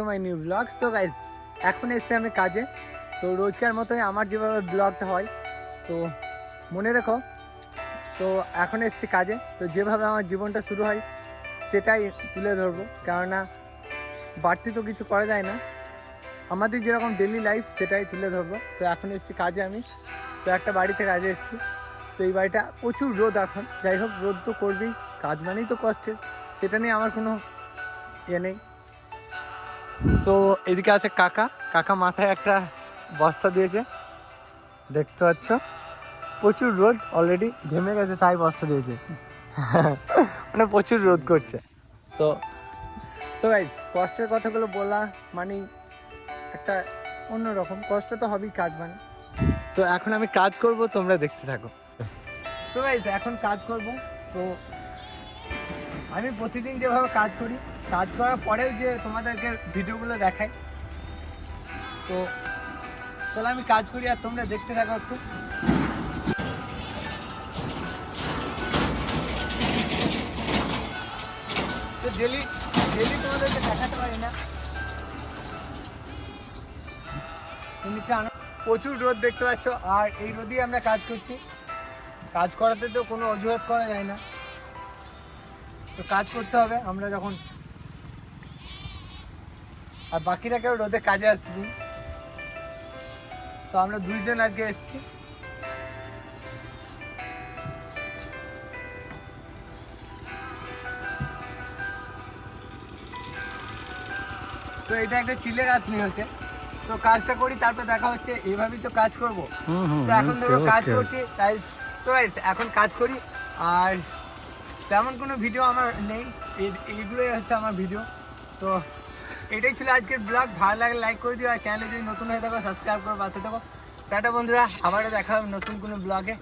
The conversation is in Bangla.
টু মাই নিউ ব্লগ তো গাইজ এখন এসছি আমি কাজে। তো রোজকার মতোই আমার যেভাবে ব্লগটা হয়, তো মনে রেখো, তো এখন এসছি কাজে। তো যেভাবে আমার জীবনটা শুরু হয়, সেটাই তুলে ধরবো। কেননা বাড়তি তো কিছু করা যায় না। আমাদের যেরকম ডেলি লাইফ সেটাই তুলে ধরবো। তো এখন এসছি কাজে আমি। তো একটা বাড়িতে কাজে এসেছি। তো এই বাড়িটা প্রচুর রোদ এখন। যাই হোক, রোদ তো করবেই। কাজ মানেই তো কষ্টের। সেটা নিয়ে আমার কোনো ইয়ে নেই। তো এদিকে আছে কাকা। কাকা মাথায় একটা বস্তা দিয়েছে। দেখতে পাচ্ছ? প্রচুর রোদ অলরেডি ঘেমে গেছে, তাই বস্তা দিয়েছে। মানে প্রচুর রোদ করছে। সো সো গাইজ কষ্টের কথাগুলো বলা মানে একটা অন্যরকম। কষ্ট তো হবেই কাজ মানে। সো এখন আমি কাজ করব, তোমরা দেখতে থাকো। সো গাইজ এখন কাজ করব। তো আমি প্রতিদিন যেভাবে কাজ করি কাজ করার পরেও যে তোমাদেরকে ভিডিওগুলো দেখাই। তো চলো আমি কাজ করি আর তোমরা দেখতে থাকো একটু। তো ডেলি ডেলি তোমাদেরকে দেখাতে পারি না। এমনিতে প্রচুর রোদ দেখতে পাচ্ছ, আর এই রোদেই আমরা কাজ করছি। কাজ করাতে তো কোনো অজুহাত করা যায় না। তো কাজ করতে হবে, আমরা যখন আর বাকিরা কেউ রোদে কাজে আসছি তো আমরা দুইজন আজকে এসেছি। তো এটা একটা চিলে গাঁথনি হচ্ছে। তো কাজটা করি তারপর দেখা হচ্ছে এইভাবেই তো কাজ করব। তো এখন ধরো কাজ করছি তাই সো এখন কাজ করি। আর তেমন কোনো ভিডিও আমার নেই। এই- এইগুলোই হচ্ছে আমার ভিডিও তো এটাই ছিল আজকের ব্লগ। ভালো লাগে লাইক করে দিও, আর চ্যানেলে যদি নতুন হয়ে থাকো সাবস্ক্রাইব করো, পাশে থাকো। টাটা বন্ধুরা, আবারও দেখা হবে নতুন কোনো ব্লগে।